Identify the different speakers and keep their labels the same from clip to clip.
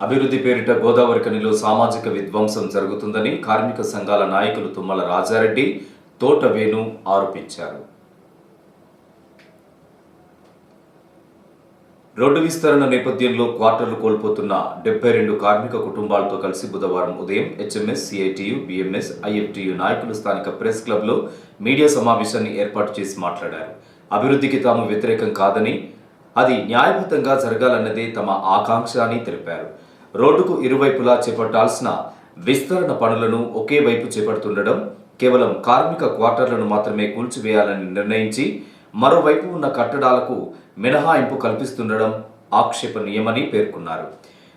Speaker 1: అభివృద్ధి పేరిట గోదావరి కనిలో సామాజిక విధ్వంసం జరుగుతుందని కార్మిక సంఘాల నాయకులు తుమ్మల రాజారెడ్డి తోట వేణు ఆరోపించారు. రోడ్డు విస్తరణ నేపథ్యంలో క్వార్టర్లు కోల్పోతున్న డెబ్బై రెండు కార్మిక కుటుంబాలతో కలిసి బుధవారం ఉదయం హెచ్ఎంఎస్ సిఐటియు బిఎంఎస్ ఐఎఫ్టియు నాయకులు స్థానిక ప్రెస్ క్లబ్లో మీడియా సమావేశాన్ని ఏర్పాటు చేసి మాట్లాడారు. అభివృద్ధికి తాము వ్యతిరేకం కాదని అది న్యాయబద్ధంగా జరగాలన్నదే తమ ఆకాంక్ష అని తెలిపారు. రోడ్డుకు ఇరువైపులా చేపట్టాల్సిన విస్తరణ పనులను ఒకే వైపు చేపడుతుండడం కేవలం కార్మిక క్వార్టర్లను మాత్రమే కూల్చివేయాలని నిర్ణయించి మరోవైపు ఉన్న కట్టడాలకు మినహాయింపు కల్పిస్తుండడం ఆక్షేపణీయమని పేర్కొన్నారు.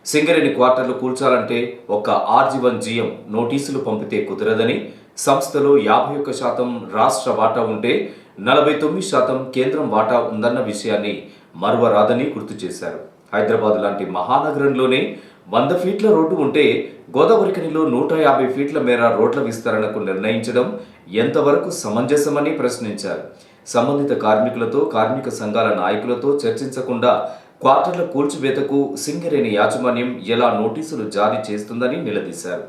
Speaker 1: సింగరేణి క్వార్టర్లు కూల్చాలంటే ఒక ఆర్జీవన్ జీఎం నోటీసులు పంపితే కుదరదని సంస్థలో యాభై ఒక్క శాతం రాష్ట్ర వాటా ఉంటే నలభై తొమ్మిది శాతం కేంద్రం వాటా ఉందన్న విషయాన్ని మరువరాదని గుర్తు చేశారు. హైదరాబాద్ లాంటి మహానగరంలోనే వంద ఫీట్ల రోడ్డు ఉంటే గోదావరికనిలో నూట యాభై ఫీట్ల మేర రోడ్ల విస్తరణకు నిర్ణయించడం ఎంతవరకు సమంజసమని ప్రశ్నించారు. సంబంధిత కార్మికులతో కార్మిక సంఘాల నాయకులతో చర్చించకుండా క్వార్టర్ల కూల్చివేతకు సింగరేణి యాజమాన్యం ఎలా నోటీసులు జారీ చేస్తుందని నిలదీశారు.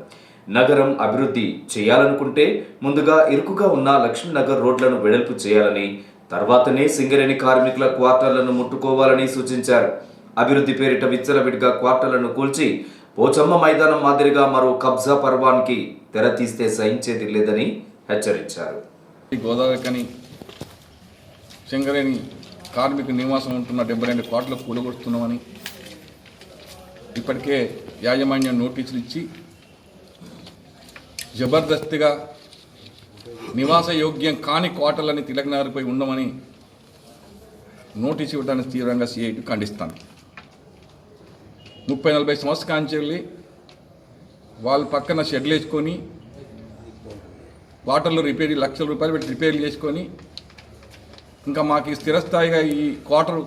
Speaker 1: నగరం అభివృద్ధి చేయాలనుకుంటే ముందుగా ఇరుకుగా ఉన్న లక్ష్మీనగర్ రోడ్లను వెడల్పు చేయాలని తర్వాతనే సింగరేణి కార్మికుల క్వార్టర్లను ముట్టుకోవాలని సూచించారు. అభివృద్ధి పేరిట విచ్చలవిడిగా క్వార్టర్లను కూల్చి పోచమ్మ మైదానం మాదిరిగా మరో కబ్జా పర్వానికి తెర తీస్తే సహించేది లేదని హెచ్చరించారు.
Speaker 2: ఈ గోదావరి కార్మిక నివాసం ఉంటున్న డెబ్బై రెండు కోట్లు కూలగొడుతున్నామని ఇప్పటికే యాజమాన్యం నోటీసులు ఇచ్చి జబర్దస్తిగా నివాస యోగ్యం కాని క్వార్టర్లని తిలకనగర్పై ఉండమని నోటీసు ఇవ్వడానికి తీవ్రంగా సిఐటి ఖండిస్తాను. ముప్పై నలభై సంవత్సరాల కాంచి వెళ్ళి వాళ్ళ పక్కన షెడ్లు వేసుకొని వాటర్లో రిపేర్ లక్షల రూపాయలు పెట్టి రిపేర్లు చేసుకొని ఇంకా మాకు స్థిరస్థాయిగా ఈ క్వార్టర్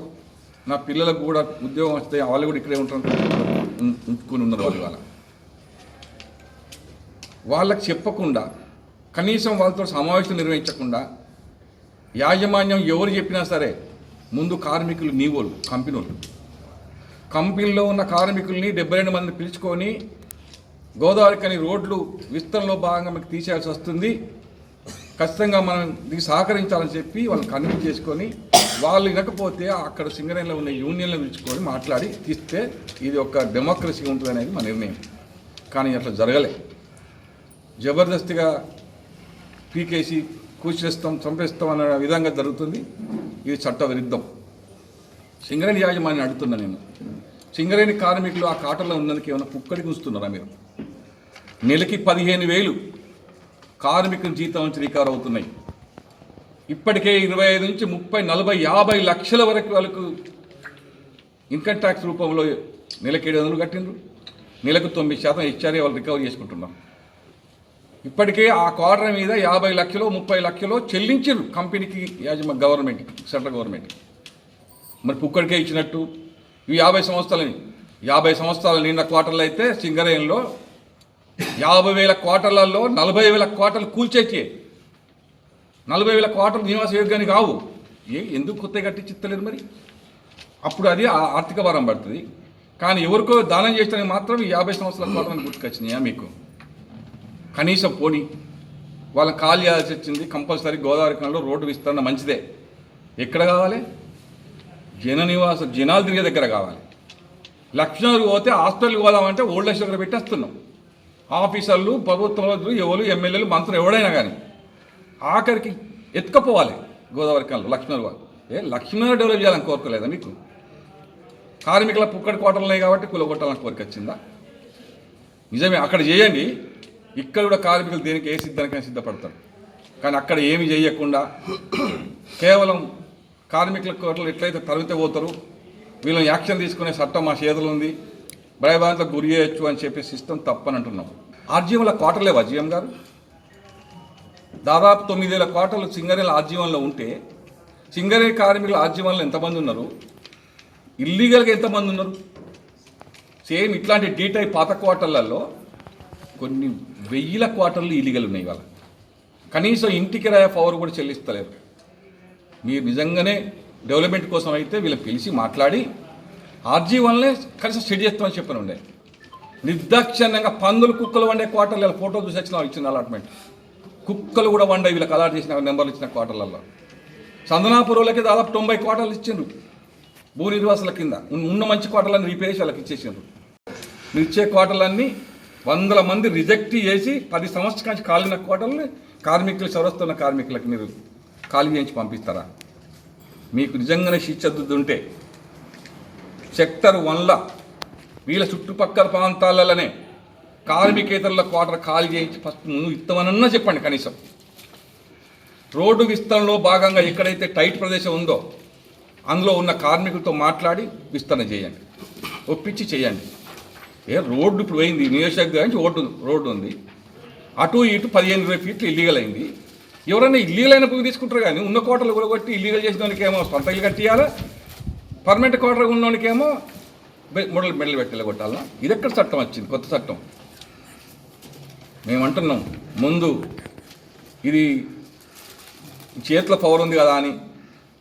Speaker 2: నా పిల్లలకు కూడా ఉద్యోగం వస్తే వాళ్ళు కూడా ఇక్కడే ఉంటారు ఉంచుకొని ఉన్నారు వాళ్ళు వాళ్ళ వాళ్ళకి చెప్పకుండా కనీసం వాళ్ళతో సమావేశం నిర్వహించకుండా యాజమాన్యం ఎవరు చెప్పినా సరే ముందు కార్మికులు నీవోళ్ళు కంపెనీ వాళ్ళు కంపెనీలో ఉన్న కార్మికుల్ని డెబ్బై రెండు మంది పిలుచుకొని గోదావరి కని రోడ్లు విస్తరణలో భాగంగా మీకు తీసేయాల్సి వస్తుంది. ఖచ్చితంగా మనం దీనికి సహకరించాలని చెప్పి వాళ్ళని కన్విన్స్ చేసుకొని వాళ్ళు వినకపోతే అక్కడ సింగరేణిలో ఉన్న యూనియన్లు పిలుచుకొని మాట్లాడి తీస్తే ఇది ఒక డెమోక్రసీ ఉంటుంది అనేది మా నిర్ణయం. కానీ అట్లా జరగలే. జబర్దస్తిగా పీకేసి కూర్చేస్తాం చంపేస్తాం అనే విధంగా జరుగుతుంది. ఇది చట్టవిరుద్ధం. సింగరేణి యాజమాన్యం అడుగుతున్నా నేను. సింగరేణి కార్మికులు ఆ కాటలో ఉన్నందుకు ఏమైనా కుక్కడి గుస్తున్నారా మీరు? నెలకి పదిహేను వేలు కార్మికుల జీతం నుంచి రికవర్ అవుతున్నాయి ఇప్పటికే ఇరవై ఐదు నుంచి ముప్పై నలభై యాభై లక్షల వరకు వాళ్ళకు ఇన్కమ్ ట్యాక్స్ రూపంలో నెలకి ఏడు వందలు కట్టిండ్రు. నెలకు తొమ్మిది శాతం హెచ్ఆర్ఏ వాళ్ళు రికవరీ చేసుకుంటున్నాం ఇప్పటికే ఆ క్వార్టర్ మీద యాభై లక్షలు ముప్పై లక్షలు చెల్లించారు కంపెనీకి యాజమ గవర్నమెంట్ సెంట్రల్ గవర్నమెంట్ మరి పుక్కడికే ఇచ్చినట్టు ఇవి యాభై సంవత్సరాలని యాభై సంవత్సరాల నిన్న క్వార్టర్లు అయితే సింగరేణిలో యాభై వేల క్వార్టర్లలో నలభై వేల క్వార్టర్లు కూల్చేచ్చే నలభై వేల క్వార్టర్లు నివాస యోగ్యాన్ని కావు. ఏ ఎందుకు కొత్త కట్టించిత్తలేదు మరి? అప్పుడు అది ఆ- ఆర్థిక భారం పడుతుంది. కానీ ఎవరికో దానం చేయడానికి మాత్రం యాభై సంవత్సరాల క్వార్టర్లు గుర్తుకొచ్చినాయా మీకు? కనీసం పోనీ వాళ్ళ కాల్ చేయాల్సి వచ్చింది కంపల్సరీ గోదావరి కణంలో రోడ్డు విస్తరణ మంచిదే. ఎక్కడ కావాలి? జన నివాస జనాలు తిరిగే దగ్గర కావాలి. లక్ష్మణుడు పోతే హాస్పిటల్కి పోదామంటే ఓల్డ్ ఏజ్ దగ్గర పెట్టేస్తున్నాం. ఆఫీసర్లు ప్రభుత్వం ఎవరు ఎమ్మెల్యేలు మంత్రులు ఎవడైనా కానీ ఆఖరికి ఎత్తుకపోవాలి గోదావరి కాలంలో లక్ష్మణుడు వాళ్ళు ఏ లక్ష్మణుడు డెవలప్ చేయాలని కోరుకోలేదా మీకు? కార్మికుల పుక్కడి కోటలు ఉన్నాయి కాబట్టి కులగొట్టాలని కోరిక వచ్చిందా? నిజమే అక్కడ చేయండి. ఇక్కడ కూడా కార్మికులు దేనికి ఏ సిద్ధానికైనా సిద్ధపడతారు. కానీ అక్కడ ఏమి చేయకుండా కేవలం కార్మికుల కోట్లు ఎట్లయితే తరిమితే పోతారు వీళ్ళని యాక్షన్ తీసుకునే చట్టం మా చేతులు ఉంది. భయభాంతకు గురి చేయొచ్చు అని చెప్పి సిస్టమ్ తప్పని అంటున్నాం ఆర్జీఎంల కోటలు లేవా జీఎం గారు? దాదాపు తొమ్మిది వేల కోటలు సింగరేల ఆర్జీవంలో ఉంటే సింగరే కార్మికుల ఆర్జీవంలో ఎంతమంది ఉన్నారు? ఇల్లీగల్గా ఎంతమంది ఉన్నారు? సేమ్ ఇట్లాంటి డీటై పాత క్వార్టర్లలో కొన్ని వెయ్యిల క్వార్టర్లు ఇల్లీగల్ ఉన్నాయి ఇవాళ. కనీసం ఇంటికి రాయ పవర్ కూడా చెల్లిస్తలేరు. మీరు నిజంగానే డెవలప్మెంట్ కోసం అయితే వీళ్ళు పిలిచి మాట్లాడి ఆర్జీ వన్లే కనీసం స్టడీ చేస్తామని చెప్పని ఉండే. నిర్దాక్షిణ్యంగా పందులు కుక్కలు వండే క్వార్టర్లు ఫోటో చూసి వచ్చిన ఇచ్చిన అలాట్మెంట్. కుక్కలు కూడా వండే వీళ్ళకి అలాట్ చేసిన నెంబర్లు ఇచ్చిన క్వార్టర్లలో. చందనాపురంలోకి దాదాపు తొంభై క్వార్టర్లు ఇచ్చిండ్రు. భూ నిర్వాసుల కింద. ఉన్న- మంచి క్వార్టర్లన్నీ రిపేర్ వాళ్ళకి ఇచ్చేసిండ్రు. మీరు ఇచ్చే క్వార్టర్లన్నీ వందల మంది రిజెక్ట్ చేసి పది సంవత్సరాల నుంచి కాలిన క్వార్టర్లు కార్మికులు చొరస్తున్న కార్మికులకు మీరు ఖాళీ చేయించి పంపిస్తారా? మీకు నిజంగానే శిక్షద్దుంటే సెక్టర్ వన్ల వీళ్ళ చుట్టుపక్కల ప్రాంతాలలోనే కార్మికేతరుల క్వార్టర్ ఖాళీ చేయించి ఫస్ట్ ముందు ఇస్తామనన్నా చెప్పండి కనీసం. రోడ్డు విస్తరణలో భాగంగా ఎక్కడైతే టైట్ ప్రదేశం ఉందో అందులో ఉన్న కార్మికులతో మాట్లాడి విస్తరణ చేయండి. ఒప్పించి చేయండి. ఏ రోడ్డు ఇప్పుడు పోయింది నియోజకవర్గం నుంచి రోడ్డు రోడ్డు ఉంది. అటు ఇటు పదిహేను ఇరవై ఫీట్లు ఇల్లీగల్ అయింది. ఎవరైనా ఇల్లీగల్ అయిన భూమి తీసుకుంటారు కానీ ఉన్న కోటలు కూడా కొట్టి ఇల్లీగల్ చేసిన ఏమో సొంత ఇల్లు కట్టియాలా? పర్మనెంట్ క్వార్టర్ ఉన్నోనికేమో మొదలు మెడలు పెట్టేలా కొట్టాలనా ఇది ఎక్కడ చట్టం వచ్చింది? కొత్త చట్టం. మేము అంటున్నాం ముందు ఇది చేతిలో పవర్ ఉంది కదా అని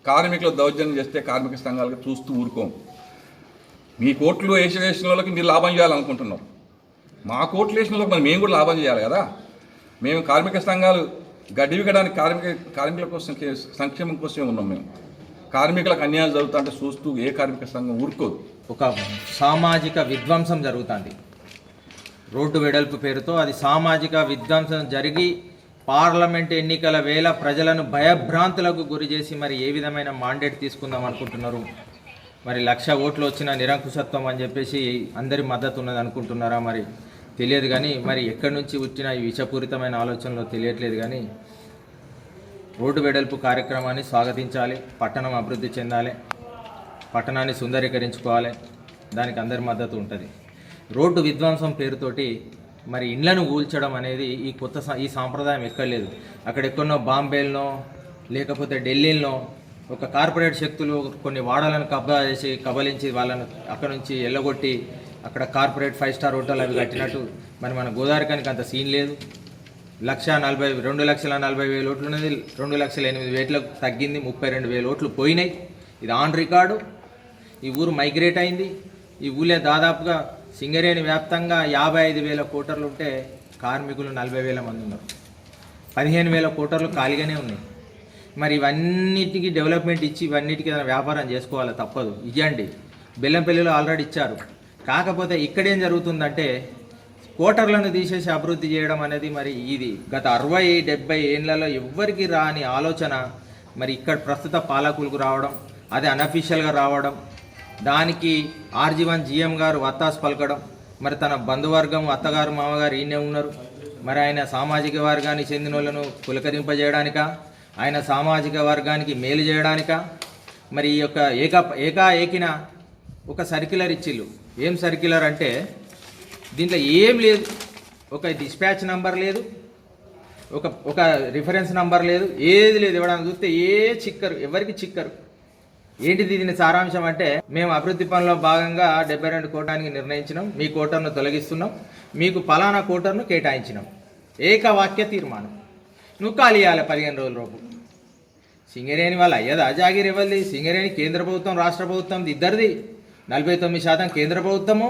Speaker 2: కార్మికులు దౌర్జన్యం చేస్తే కార్మిక సంఘాలకు చూస్తూ ఊరుకోం. మీ కోట్లు వేసి వేసిన వాళ్ళకి మీరు లాభం చేయాలనుకుంటున్నారు మా కోట్లు వేసిన వాళ్ళకి మరి మేము కూడా లాభం చేయాలి కదా? మేము కార్మిక సంఘాలు గడివిగడానికి కార్మిక కార్మికుల కోసం సంక్షేమం కోసమే ఉన్నాం మేము. కార్మికులకు అన్యాయం జరుగుతుంటే చూస్తూ ఏ కార్మిక సంఘం ఊరుకోదు
Speaker 3: ఒక సామాజిక విధ్వంసం జరుగుతుంది. రోడ్డు వెడల్పు పేరుతో అది సామాజిక విధ్వంసం జరిగి పార్లమెంట్ ఎన్నికల వేళ ప్రజలను భయభ్రాంతులకు గురి చేసి మరి ఏ విధమైన మాండేట్ తీసుకుందాం అనుకుంటున్నారు? మరి లక్ష ఓట్లు వచ్చిన నిరంకుశత్వం అని చెప్పేసి అందరి మద్దతు ఉన్నది అనుకుంటున్నారా మరి? తెలియదు కానీ మరి ఎక్కడి నుంచి వచ్చిన ఈ విషపూరితమైన ఆలోచనలో తెలియట్లేదు కానీ రోడ్డు వెడల్పు కార్యక్రమాన్ని స్వాగతించాలి పట్టణం అభివృద్ధి చెందాలి పట్టణాన్ని సుందరీకరించుకోవాలి. దానికి అందరి మద్దతు ఉంటుంది. రోడ్డు విధ్వంసం పేరుతోటి మరి ఇండ్లను కూల్చడం అనేది ఈ కొత్త ఈ సాంప్రదాయం ఎక్కడ లేదు. అక్కడెక్కడనో బాంబేలనో లేకపోతే ఢిల్లీలో ఒక కార్పొరేట్ శక్తులు కొన్ని వాడలను కబ్జా చేసి కబలించి వాళ్ళను అక్కడ నుంచి ఎల్లగొట్టి అక్కడ కార్పొరేట్ ఫైవ్ స్టార్ హోటల్ అవి కట్టినట్టు. మరి మన గోదావరికానికి అంత సీన్ లేదు. లక్ష నలభై రెండు లక్షల నలభై వేల ఓట్లు ఉన్నది. రెండు లక్షల ఎనిమిది వేలకు తగ్గింది. ముప్పై రెండు వేల ఓట్లు పోయినాయి. ఇది ఆన్ రికార్డు. ఈ ఊరు మైగ్రేట్ అయింది. ఈ ఊళ్ళే దాదాపుగా సింగరేణి వ్యాప్తంగా యాభై ఐదు వేల కోటర్లు ఉంటే కార్మికులు నలభై వేల మంది ఉన్నారు. పదిహేను వేల కోటర్లు ఖాళీగానే ఉన్నాయి. మరి ఇవన్నిటికి డెవలప్మెంట్ ఇచ్చి ఇవన్నిటికీ ఏదైనా వ్యాపారం చేసుకోవాలి? తప్పదు. ఇవ్వండి. బెల్లంపల్లిలో ఆల్రెడీ ఇచ్చారు. కాకపోతే ఇక్కడేం జరుగుతుందంటే కోటర్లను తీసేసి అభివృద్ధి చేయడం అనేది మరి ఇది. గత అరవై డెబ్బై ఏళ్ళలో ఎవ్వరికి రాని ఆలోచన మరి ఇక్కడ ప్రస్తుత పాలకులకు రావడం అది అనఫీషియల్గా రావడం దానికి ఆర్జీవన్ జిఎం గారు వత్తాసు పలకడం మరి తన బంధువర్గం అత్తగారు మామగారు ఈయనే ఉన్నారు. మరి ఆయన సామాజిక వర్గానికి చెందిన వాళ్ళను పులకరింపజేయడానిక? ఆయన సామాజిక వర్గానికి మేలు చేయడానిక? మరి ఈ యొక్క ఏకా ఏకా ఏకిన ఒక సర్క్యులర్ ఇచ్చిళ్ళు. ఏం సర్క్యులర్ అంటే దీంట్లో ఏం లేదు. ఒక డిస్పాచ్ నంబర్ లేదు. ఒక ఒక రిఫరెన్స్ నంబర్ లేదు. ఏది లేదు. ఇవ్వడానికి చూస్తే ఏ చిక్కరు ఎవరికి చిక్కరు. ఏంటిది దీని సారాంశం అంటే మేము అభివృద్ధి పనుల్లో భాగంగా డెబ్బై రెండు కోటానికి నిర్ణయించినాం. మీ కోటర్ను తొలగిస్తున్నాం. మీకు ఫలానా కోటర్ను కేటాయించినాం. ఏకవాక్య తీర్మానం. నువ్వు ఖాళీ ఇవ్వాలి పదిహేను రోజుల లోపు. సింగరేణి వాళ్ళ అయ్యదా జాగిరి ఇవ్వాలి సింగరేణి కేంద్ర ప్రభుత్వం రాష్ట్ర ప్రభుత్వం ఇద్దరిది. నలభై తొమ్మిది శాతం కేంద్ర ప్రభుత్వము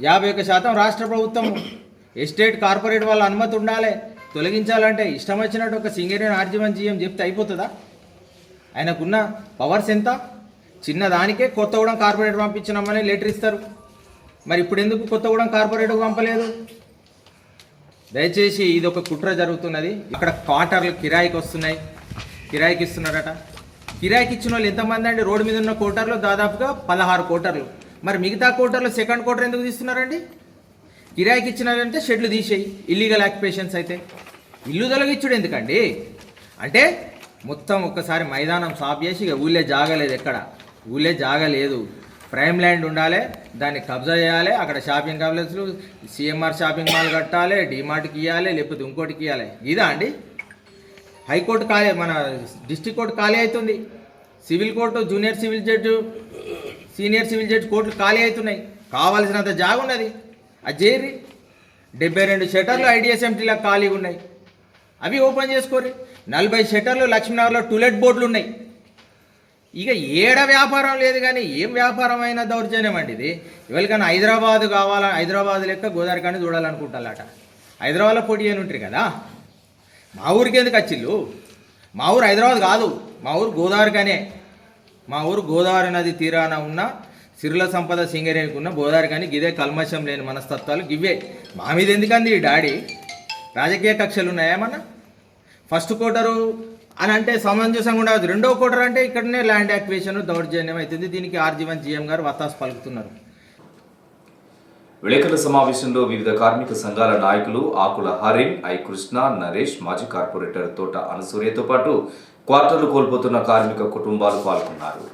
Speaker 3: యాభై ఒక్క శాతం రాష్ట్ర ప్రభుత్వము. ఎస్టేట్ కార్పొరేట్ వాళ్ళ అనుమతి ఉండాలి. తొలగించాలంటే ఇష్టం వచ్చినట్టు ఒక సింగరేణి ఆర్జీవన్ జీఎం చెప్తే అయిపోతుందా? ఆయనకున్న పవర్స్ ఎంత? చిన్నదానికే కొత్తగూడెం కార్పొరేట్ పంపించినామని లెటర్ ఇస్తారు. మరి ఇప్పుడు ఎందుకు కొత్తగూడెం కార్పొరేట్ పంపలేదు? దయచేసి ఇది ఒక కుట్ర జరుగుతున్నది. ఇక్కడ క్వార్టర్లు కిరాయికి వస్తున్నాయి కిరాయికి ఇస్తున్నారట కిరాయికి ఇచ్చిన వాళ్ళు ఎంతమంది అండి? రోడ్డు మీద ఉన్న కోటర్లు దాదాపుగా పదహారు కోటర్లు. మరి మిగతా కోటర్లు సెకండ్ కోటర్ ఎందుకు తీస్తున్నారండి? కిరాయికి ఇచ్చినారంటే షెడ్లు తీసేయి ఇల్లీగల్ ఆక్యుపేషన్స్ అయితే. ఇల్లు తొలగించుడు ఎందుకండి? అంటే మొత్తం ఒక్కసారి మైదానం సాఫ్ చేసి ఇక ఊళ్ళే జాగలేదు ఎక్కడ? ఊళ్ళే జాగలేదు. ప్రైమ్ ల్యాండ్ ఉండాలి దాన్ని కబ్జా చేయాలి అక్కడ షాపింగ్ కాంప్లెక్స్లు సిఎంఆర్ షాపింగ్ మాల్ కట్టాలి డిమార్ట్కి ఇవ్వాలి లేకపోతే ఇంకోటికి ఇవ్వాలి ఇదా అండి? హైకోర్టు ఖాళీ మన డిస్ట్రిక్ట్ కోర్టు ఖాళీ అవుతుంది. Civil court junior civil judge senior civil judge కోర్టులు ఖాళీ అవుతున్నాయి. కావాల్సినంత జాగున్నది. అది చేయరి డెబ్బై రెండు షటర్లు ఐడిఎస్ఎంటీలకు ఖాళీగా ఉన్నాయి. అవి ఓపెన్ చేసుకోరి నలభై షటర్లు లక్ష్మీనగర్లో టూలెట్ బోర్డులు ఉన్నాయి ఇక ఏడ వ్యాపారం లేదు కానీ ఏం వ్యాపారం అయినా దౌర్జన్యం అండి ఇది. ఎవరికైనా హైదరాబాద్ కావాలా హైదరాబాద్ లెక్క గోదావరి కానీ చూడాలనుకుంటారట హైదరాబాద్లో పోటీ అని ఉంటారు కదా? మా ఊరికి ఎందుకు వచ్చిల్లు? మా ఊరు హైదరాబాద్ కాదు. మా ఊరు గోదావరి కానే మా ఊరు గోదావరి నది తీరాన ఉన్న సిరుల సంపద సింగరేణికి ఉన్న గోదావరి కానీ గిదే కల్మషం లేని మనస్తత్వాలు గివే మా మీద ఎందుకంది ఈ డాడీ? రాజకీయ కక్షలు ఉన్నాయేమన్నా ఫస్ట్ కోటరు అని అంటే సమంజసంగా ఉండదు. రెండో కోటర్ అంటే ఇక్కడనే ల్యాండ్ యాక్వేషన్ దౌర్జన్యం అవుతుంది. దీనికి ఆర్జీవన్ జీఎం గారు వత్తాసు పలుకుతున్నారు.
Speaker 1: విలేకరుల సమావేశంలో వివిధ కార్మిక సంఘాల నాయకులు ఆకుల హరిన్ ఐ కృష్ణ నరేష్ మాజీ కార్పొరేటర్ తోట అనసూర్యతో పాటు క్వార్టర్లు కోల్పోతున్న కార్మిక కుటుంబాలు పాల్గొన్నారు.